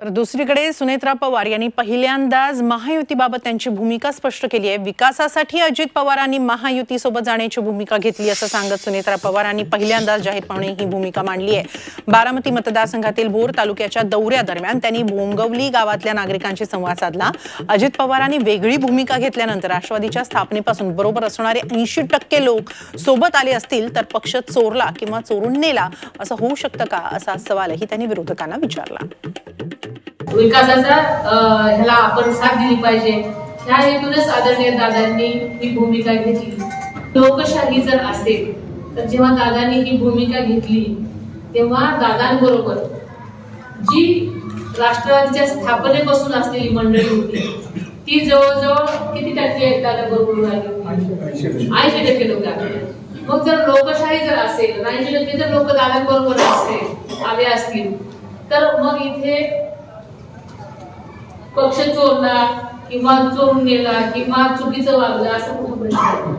तर दुसरीकडे सुनेत्रा पवार यांनी पहिल्यांदाच महायुतीबाबत त्यांची भूमिका स्पष्ट केली आहे. विकासासाठी अजित पवारांनी महायुतीसोबत जाण्याची भूमिका घेतली असं सांगत सुनेत्रा पवारांनी पहिल्यांदाच जाहीरपणे ही भूमिका मांडली आहे. बारामती मतदारसंघातील भोर तालुक्याच्या दौऱ्यादरम्यान त्यांनी भोंगवली गावातल्या नागरिकांशी संवाद साधला. अजित पवारांनी वेगळी भूमिका घेतल्यानंतर राष्ट्रवादीच्या स्थापनेपासून बरोबर असणारे ऐंशी टक्के लोक सोबत आले असतील तर पक्ष चोरला किंवा चोरून नेला असं होऊ शकतं का असा सवालही त्यांनी विरोधकांना विचारला. विकासाचा ह्याला आपण साथ दिली पाहिजे. ह्या हेतूनच आदरणीय दादांनी ही भूमिका घेतली. लोकशाही जर असेल तर जेव्हा दादांनी ही भूमिका घेतली तेव्हा दादांबरोबर जी राष्ट्रवादीच्या स्थापनेपासून असलेली मंडळी होती ती जवळजवळ किती टक्के आहेत दादा बरोबर आली ऐंशी टक्के लोक मग जर लोकशाही जर असेल ऐंशी टक्के जर लोक दादांबरोबर असेल आले असतील तर मग इथे पक्ष चोरला किंवा चोरून नेला किंवा चुकीचं वागलं असं कुठं प्रश्न